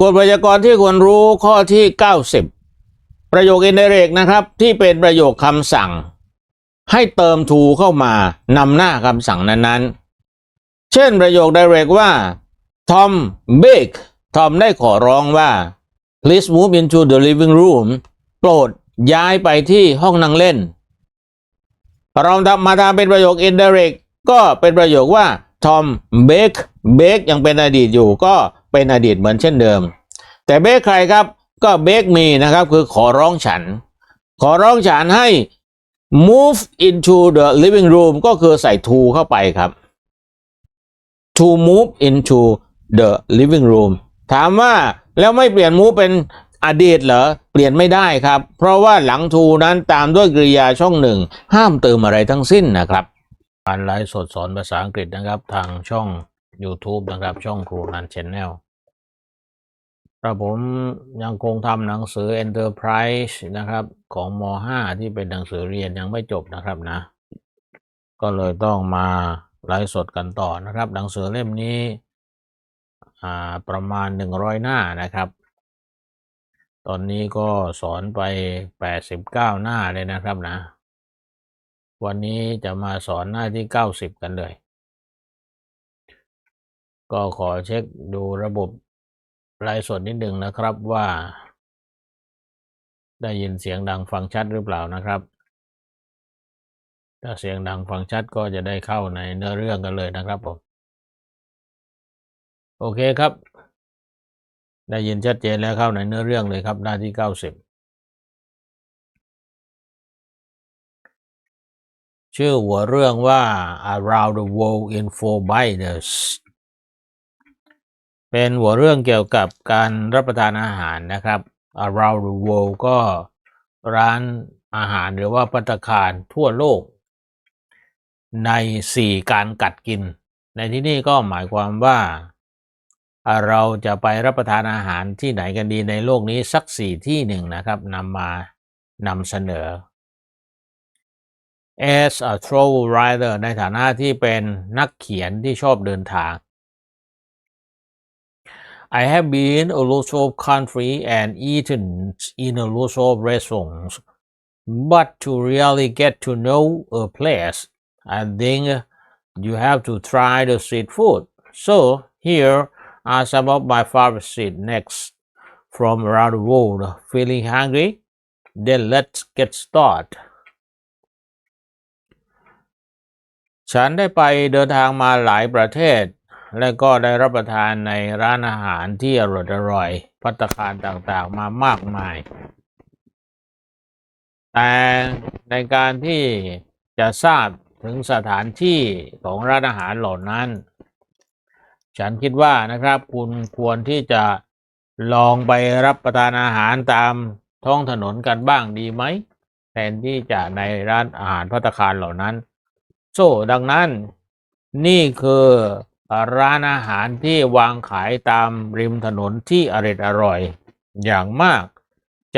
กฎไวยากรณ์ที่ควรรู้ข้อที่ 90 ประโยค indirect นะครับ ที่เป็นประโยคคำสั่ง ให้เติม to เข้ามานำหน้าคำสั่งนั้นๆ เช่นประโยค direct ว่า Tom beg Tom ได้ขอร้องว่า please move into the living room โปรดย้ายไปที่ห้องนั่งเล่น เราทำมาทำเป็นประโยค indirect ก็เป็นประโยคว่า Tom beg beg ยังเป็นอดีตอยู่ก็ เป็นอดีตเหมือนเช่นเดิม แต่ beg ใครครับก็ beg me นะครับคือขอร้องฉัน ขอร้องฉันให้ move into the living room ก็คือใส่ to เข้าไปครับ to move into the living room ถามว่าแล้วไม่เปลี่ยน move เป็นอดีตเหรอ เปลี่ยนไม่ได้ครับ เพราะว่าหลัง to นั้นตามด้วยกริยาช่องหนึ่ง ห้ามเติมอะไรทั้งสิ้นนะครับการไลฟ์สดสอนภาษาอังกฤษนะครับ ทางช่อง YouTube นะครับ ช่องครูนันชแนล ครับผมยังคงทำหนังสือ Enterprise นะครับ ของม .5 ที่เป็นหนังสือเรียนยังไม่จบนะครับนะ ก็เลยต้องมาไลฟ์สดกันต่อนะครับ หนังสือเล่มนี้ประมาณ 100 หน้านะครับ ตอนนี้ก็สอนไป 89 หน้าเลยนะครับนะ วันนี้จะมาสอนหน้าที่ 90 กันเลย ก็ขอเช็คดูระบบ ไลฟ์สดนิดหนึ่งนะครับว่า ได้ยินเสียงดังฟังชัดหรือเปล่านะครับ ถ้าเสียงดังฟังชัดก็จะได้เข้าในเนื้อเรื่องกันเลยนะครับผมโอเคครับ ได้ยินชัดเจนแล้วเข้าในเนื้อเรื่องเลยครับ หน้าที่90ชื่อหัวเรื่องว่า Around the World in Four Bites เป็นหัวเรื่องเกี่ยวกับการรับประทานอาหารนะครับ Around the World ก็ร้านอาหารหรือว่าปัตคารทั่วโลก ในสี่การกัดกิน ในที่นี่ก็หมายความว่า เราจะไปรับประทานอาหารที่ไหนกันดีในโลกนี้สักสี่ที่หนึ่งนะครับนำมานำเสนอ as a travel writer ในฐานะที่เป็นนักเขียนที่ชอบเดินทาง I have been a lot of country and eaten in a lot of restaurants but to really get to know a place I think you have to try the street food so here are some of my favorite street next from around the world feeling hungry then let's get started ฉันได้ไปเดินทางมาหลายประเทศ และก็ได้รับประทานในร้านอาหารที่อร่อยอร่อยพัตตาคารต่างๆมามากมาย แต่ในการที่จะทราบถึงสถานที่ของร้านอาหารเหล่านั้น ฉันคิดว่านะครับคุณควรที่จะลองไปรับประทานอาหารตามท้องถนนกันบ้างดีไหมแทนที่จะในร้านอาหารพัตตาคารเหล่านั้น โซ่ดังนั้นนี่คือ ร้านอาหารที่วางขายตามริมถนนที่อร่อยอร่อย อย่างมาก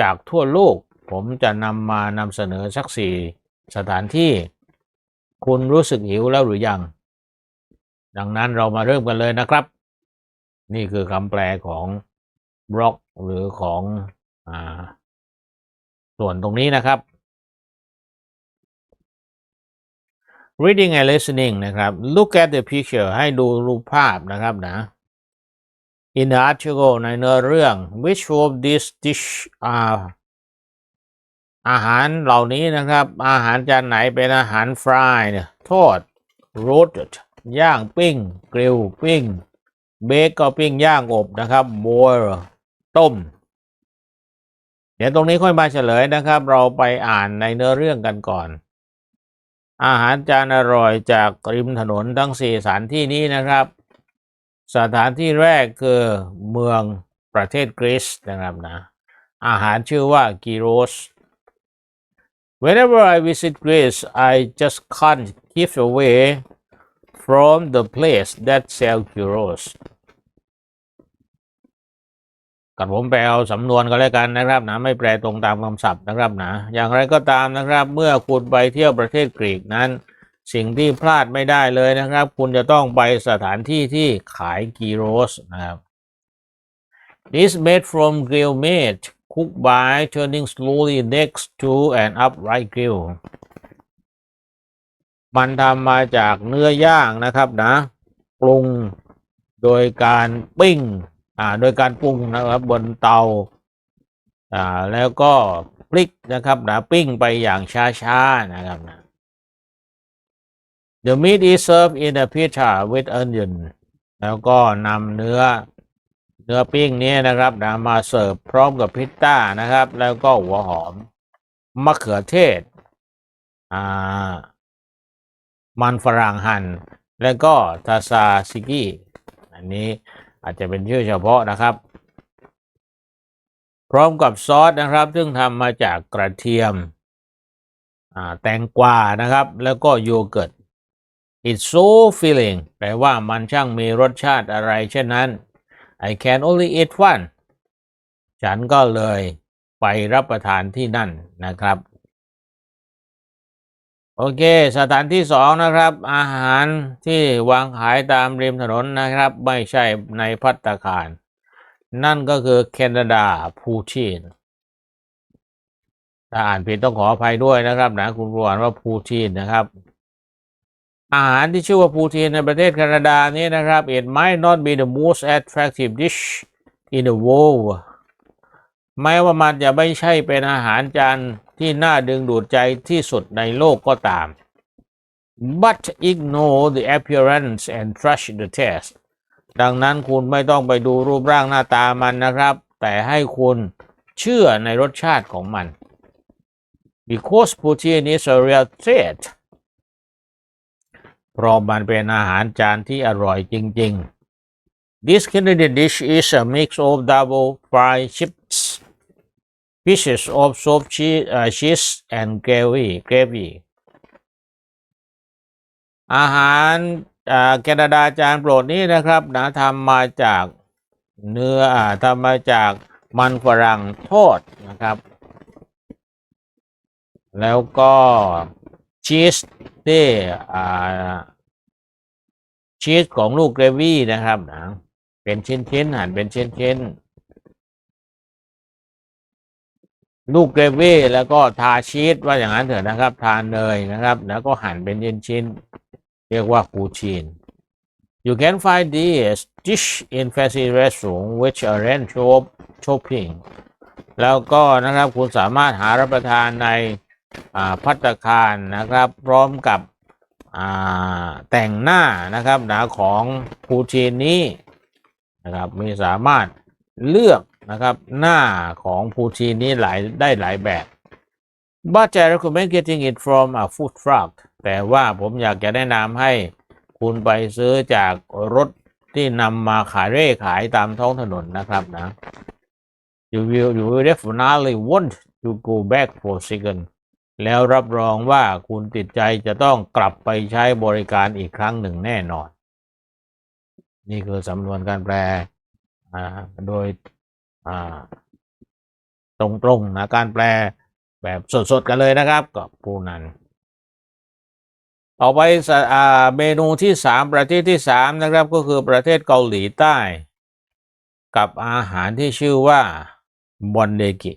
จากทั่วโลก ผมจะนำมานำเสนอสักสี่สถานที่ คุณรู้สึกหิวแล้วหรือยัง ดังนั้นเรามาเริ่มกันเลยนะครับ นี่คือคำแปลของบล็อกหรือของอส่วนตรงนี้นะครับ reading and listening นะครับ look at the picture ให้ดูรูปภาพนะครับนะ in the article ในเนื้อเรื่อง which of these dish are อาหารเหล่านี้นะครับ อาหารจานไหนเป็นอาหารฟรายเนี่ยทอด roasted ย่างปิ้ง กริลปิ้ง เบกก็ปิ้งย่างอบนะครับ boil ต้ม เดี๋ยวตรงนี้ค่อยมาเฉลยนะครับ เราไปอ่านในเนื้อเรื่องกันก่อน อาหารจานอร่อยจากริมถนนทั้งสี่สถานที่นี้นะครับ สถานที่แรกคือเมืองประเทศกรีซนะครับนะอาหารชื่อว่ากีโรส Whenever I visit Greece I just can't keep away from the place that sell gyros กับผมแปลเอาสำนวนก็แล้วกันนะครับนะไม่แปลตรงตามคำศัพท์นะครับนะอย่างไรก็ตามนะครับ เมื่อคุณไปเที่ยวประเทศกรีกนั้น สิ่งที่พลาดไม่ได้เลยนะครับ คุณจะต้องไปสถานที่ที่ขายกีโรสนะครับ This made from grill meat cooked by turning slowly next to an upright grill มันทำมาจากเนื้อย่างนะครับนะปรุงโดยการปิ้ง อ่าโดยการปรุงนะครับบนเตาอ่าแล้วก็พลิกนะครับนะปิ้งไปอย่างช้าๆนะครับนะ The meat is served in a pita with onion แล้วก็นำเนื้อเนื้อปิ้งนี้นะครับนะมาเสิร์ฟพร้อมกับพิตต้านะครับ แล้วก็หัวหอมมะเขือเทศอ่ามันฝรั่งหั่นแล้วก็ทาซาซิกิอันนี้ อาจจะเป็นชื่อเฉพาะนะครับ พร้อมกับซอสนะครับ ซึ่งทำมาจากกระเทียมแตงกวานะครับ แล้วก็โยเกิร์ต It's so filling แปลว่ามันช่างมีรสชาติอะไรเช่นนั้น I can only eat one ฉันก็เลยไปรับประทานที่นั่นนะครับ โอเค สถานที่สองนะครับ อาหารที่วางขายตามริมถนนนะครับ ไม่ใช่ในพัตตาคาร นั่นก็คือแคนาดาพูชีนถ้าอ่านผิดต้องขออภัยด้วยนะครับนะคุณผู้อ่านว่าพูชีนนะครับ อาหารที่ชื่อว่าพูทีนในประเทศแคนาดานี้นะครับ it might not be the most attractive dish in the world แม้ว่ามันจะไม่ใช่เป็นอาหารจาน ที่น่าดึงดูดใจที่สุดในโลกก็ตาม but ignore the appearance and trust the taste ดังนั้นคุณไม่ต้องไปดูรูปร่างหน้าตามันนะครับ แต่ให้คุณเชื่อในรสชาติของมัน because poutine is a real treat เพราะมันเป็นอาหารจานที่อร่อยจริง ๆ This Canadian dish is a mix of double fried chips, pieces of soft cheese, uh, cheese and gravy. gravy. อาหารแคนาดาจานโปรดนี้นะครับนะทำมาจากเนื้ออทำมาจากมันฝรั่งทอดนะครับ แล้วก็ชีสที่อ่าชีสของลูกเกรวี่นะครับนะเป็นชิ้นๆหั่นเป็นชิ้นๆ ลูกเกรวี่แล้วก็ทาชีสว่าอย่างนั้นเถอะนะครับ ทานเนยนะครับ แล้วก็หั่นเป็นชิ้นๆเรียกว่าปูชีน You can find this dish in fancy restaurant which arrange chop chopping แล้วก็นะครับคุณสามารถหารับประทานในพัตคารนะครับ พร้อมกับแต่งหน้านะครับหนะของปูชีนนี้นะครับมีสามารถเลือก นะครับ หน้าของปูชีนนี้หลายได้หลายแบบ But I recommend getting it from a food truck แต่ว่าผมอยากจะแนะนำให้คุณไปซื้อจากรถที่นำมาขายเร่ขายตามท้องถนนนะครับนะ you will you will definitely want to go back for second แล้วรับรองว่าคุณติดใจจะต้องกลับไปใช้บริการอีกครั้งหนึ่งแน่นอน นี่คือสำนวนการแปลโดย อ่า ตรงๆนะการแปลแบบสดๆกันเลยนะครับกับผู้นั้นต่อไปอเมนูที่สามประเทศที่สามนะครับ ก็คือประเทศเกาหลีใต้ กับอาหารที่ชื่อว่าบอนเดกิ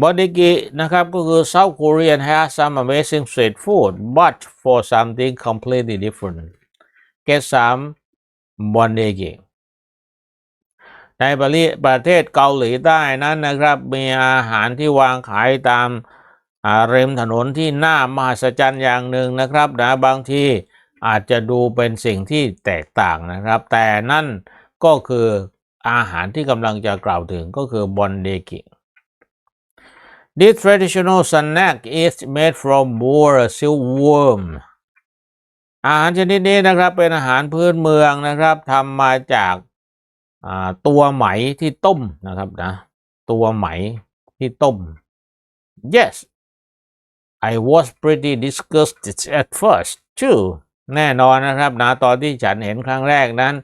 บอนเดกินะครับก็คือ South Korean has some amazing street food but for something completely different get some บอนเดกิ ในประเทศประเทศเกาหลีใต้นั้นนะครับ มีอาหารที่วางขายตามาริมถนนที่น่ามหัศจรรย์อย่างหนึ่งนะครับนะบางทีอาจจะดูเป็นสิ่งที่แตกต่างนะครับ แต่นั่นก็คืออาหารที่กำลังจะกล่าวถึงก็คือบอนเดกิ This traditional snack is made from boar silkworm อาหารชนิดนี้นะครับเป็นอาหารพื้นเมืองนะครับทำมาจาก ตัวไหมที่ต้มนะครับนะ ตัวไหมที่ต้ม Yes I was pretty disgusted at first too แน่นอนนะครับนะตอนที่ฉันเห็นครั้งแรกนั้น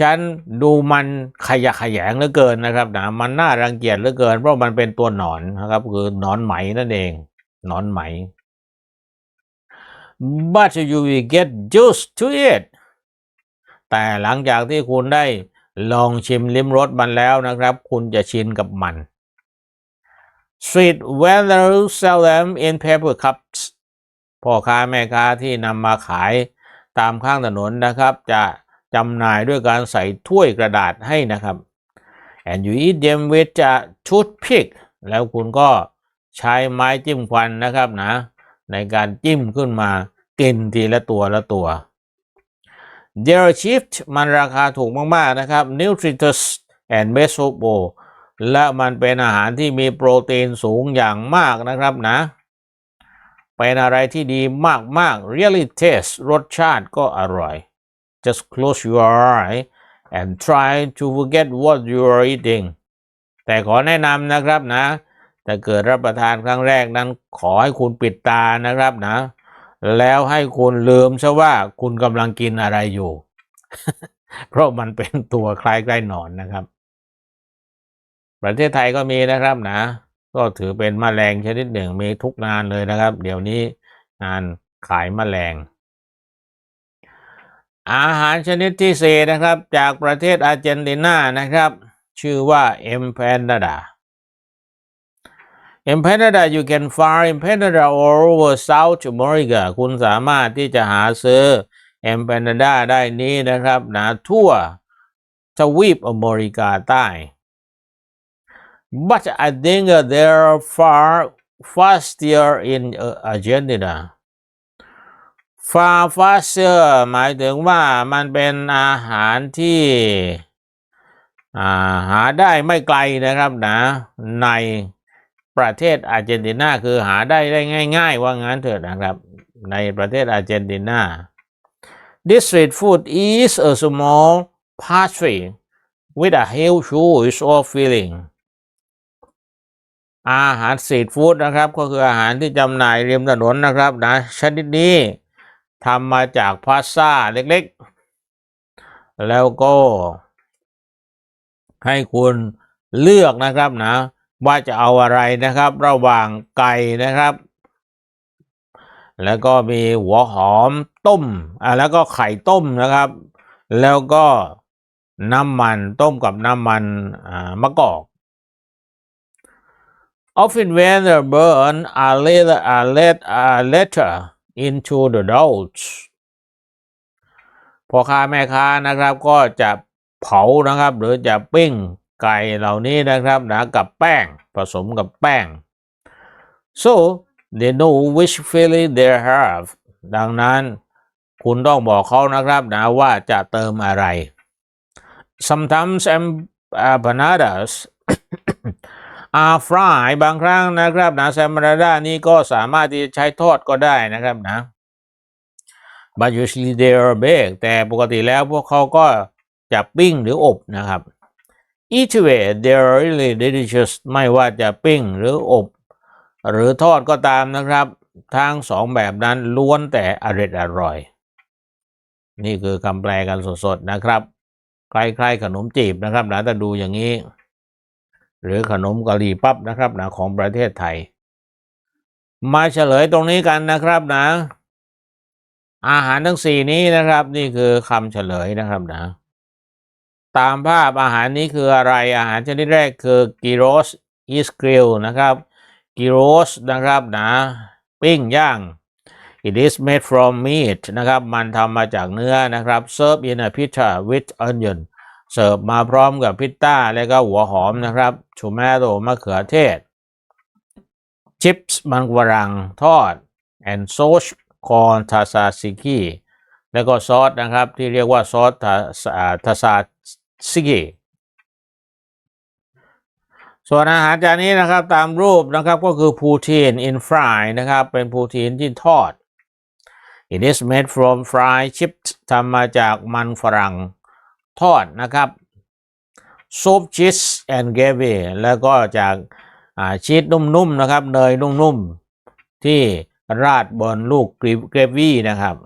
ฉันดูมันขยะขยงเหลือเกินนะครับนะมันน่ารังเกียจเหลือเกิน เพราะมันเป็นตัวหนอนนะครับ คือหนอนไหมนั่นเอง หนอนไหม but you will get used to it แต่หลังจากที่คุณได้ ลองชิมลิ้มรสมันแล้วนะครับ คุณจะชินกับมัน Street vendors sell them in paper cups พ่อค้าแม่ค้าที่นำมาขายตามข้างถนนนะครับ จะจำหน่ายด้วยการใส่ถ้วยกระดาษให้นะครับ and you eat them with a toothpick แล้วคุณก็ใช้ไม้จิ้มฟันนะครับนะ ในการจิ้มขึ้นมากินทีละตัวละตัว d e r cheap มันราคาถูกมาก ๆ นะครับ nutritious and m e s o b o และมันเป็นอาหารที่มีโปรตีนสูงอย่างมากนะครับนะ เป็นอะไรที่ดีมาก ๆ really taste รสชาติก็อร่อย just close your eye and try to forget what you are eating แต่ขอแนะนำนะครับนะ ถ้าเกิดรับประทานครั้งแรกนั้นขอให้คุณปิดตานะครับนะ แล้วให้คุณลืมซะว่าคุณกำลังกินอะไรอยู่ เพราะมันเป็นตัวคล้ายใกล้หนอนนะครับ ประเทศไทยก็มีนะครับนะ ก็ถือเป็นมแมลงชนิดหนึ่งมีทุกงานเลยนะครับ เดี๋ยวนี้งานขายมแมลง อาหารชนิดที่สี่นะครับ จากประเทศอาร์เจนตินานะครับ ชื่อว่าเอ็มแพนดา empanada empanada you can find empanada all over South America คุณสามารถที่จะหาซื้อ empanada ได้นี้นะครับนะทั่วทวีปอเมริกาใต้ but I think they're far faster in Argentina far faster หมายถึงว่ามันเป็นอาหารที่อ่าหาได้ไม่ไกลนะครับนะใน ประเทศอาร์เจนตินาคือหาได้ได้ง่าย ๆ ว่างั้นเถิดนะครับ ในประเทศอาร์เจนตินา This street food is a small pastry with a huge juice or filling อาหารสตรีทฟู้ดนะครับ ก็คืออาหารที่จำหน่ายริมถนนนะครับนะชนิดนี้ทำมาจากพาสต้าเล็กๆ แล้วก็ให้คุณเลือกนะครับนะ ว่าจะเอาอะไรนะครับ ระหว่างไก่นะครับ แล้วก็มีหัวหอมต้มอ่าแล้วก็ไข่ต้มนะครับ แล้วก็น้ำมันต้มกับน้ำมันอ่ามะกอก Often when the burn a little a let a letter into the doughs พ่อค้าแม่ค้านะครับก็จะเผานะครับ หรือจะปิ้ง ไก่เหล่านี้นะครับนะกับแป้งผสมกับแป้ง so they know which filling they have ดังนั้นคุณต้องบอกเขานะครับนะว่าจะเติมอะไร sometimes empanadas are fry บางครั้งนะครับนะแซมราดานี่ก็สามารถที่จะใช้ทอดก็ได้นะครับนะ but usually they are baked แต่ปกติแล้วพวกเขาก็จะปิ้งหรืออบนะครับ each way they are really delicious ไม่ว่าจะปิ้งหรืออบ หรือทอดก็ตามนะครับทั้งสองแบบนั้นล้วนแต่อร่อยอร่อย นี่คือคำแปลกันสดๆนะครับ คล้ายๆขนมจีบนะครับนะแต่ดูอย่างนี้ หรือขนมกะหรี่ปั๊บนะครับนะของประเทศไทย มาเฉลยตรงนี้กันนะครับนะ อาหารทั้งสี่นี้นะครับ นี่คือคำเฉลยนะครับนะ ตามภาพอาหารนี้คืออะไรอาหารชนิดแรกคือกิโรสอิสกริลนะครับกิโรสนะครับนะปิ้งย่าง it is made from meat นะครับ มันทำมาจากเนื้อนะครับ serve in a pita with onion เสิร์ฟมาพร้อมกับพิตต้าแล้วก็หัวหอมนะครับชูแมโตมะเขือเทศ ชิปส์มันฝรั่งทอด and sauce corn tasasiki แล้วก็ซอสนะครับที่เรียกว่าซอสทาซา ซิกิส่วนอาหารจานนี้นะครับตามรูปนะครับก็คือพูทีน in fry นะครับ เป็นพูทีนที่ทอด it is made from fried chips ทำมาจากมันฝรั่งทอดนะครับ soup cheese and gravy แล้วก็จากชีสนุ่มๆนะครับ เนยนุ่มๆ ที่ราดบนลูกเกรวี่นะครับ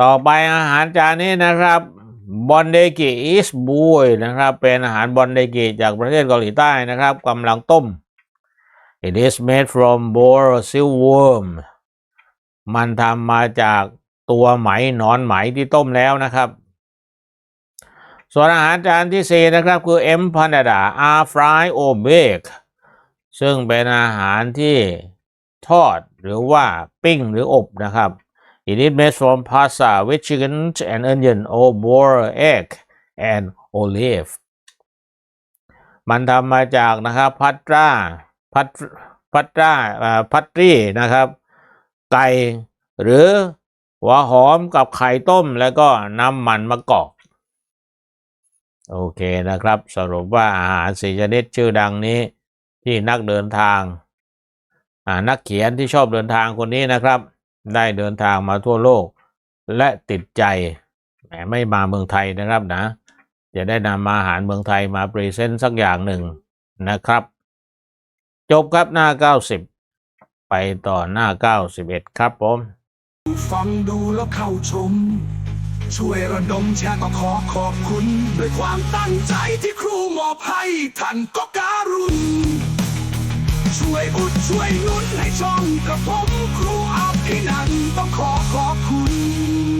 ต่อไปอาหารจานนี้นะครับบอนเดกิอิสบุยนะครับ เป็นอาหารบอนเดกิจากประเทศเกาหลีใต้นะครับกำลังต้ม it is made from boiled silkworm มันทำมาจากตัวไหมหนอนไหมที่ต้มแล้วนะครับ ส่วนอาหารจานที่สี่นะครับ คือ e m p a n a d a r fry or bake ซึ่งเป็นอาหารที่ทอดหรือว่าปิ้งหรืออบนะครับ It is made from pasta with chicken and onion or boiled egg and olive มันทำมาจากนะครับพัตราพัตพัตราอ่าพัตตรีนะครับ ไก่หรือหัวหอมกับไข่ต้มแล้วก็น้ำมันมะกอก โอเคนะครับ สรุปว่าอาหารสีชนิดชื่อดังนี้ที่นักเดินทางนักเขียนที่ชอบเดินทางคนนี้นะครับ ได้เดินทางมาทั่วโลก และติดใจแหมไม่มาเมืองไทยนะครับนะ จะได้นำอาหารเมืองไทยมาพรีเซนต์สักอย่างหนึ่งนะครับ จบครับหน้า 90 ไปต่อหน้า 91 ครับผมฟังดูแล้วเข้าชม ช่วยระดมแชร์ก็ขอขอบคุณ ด้วยความตั้งใจที่ครูมอบให้ท่านก็การุณ ช่วยอุดช่วยนุนให้ช่องกระผมครูอาภินันต้องขอขอบคุณ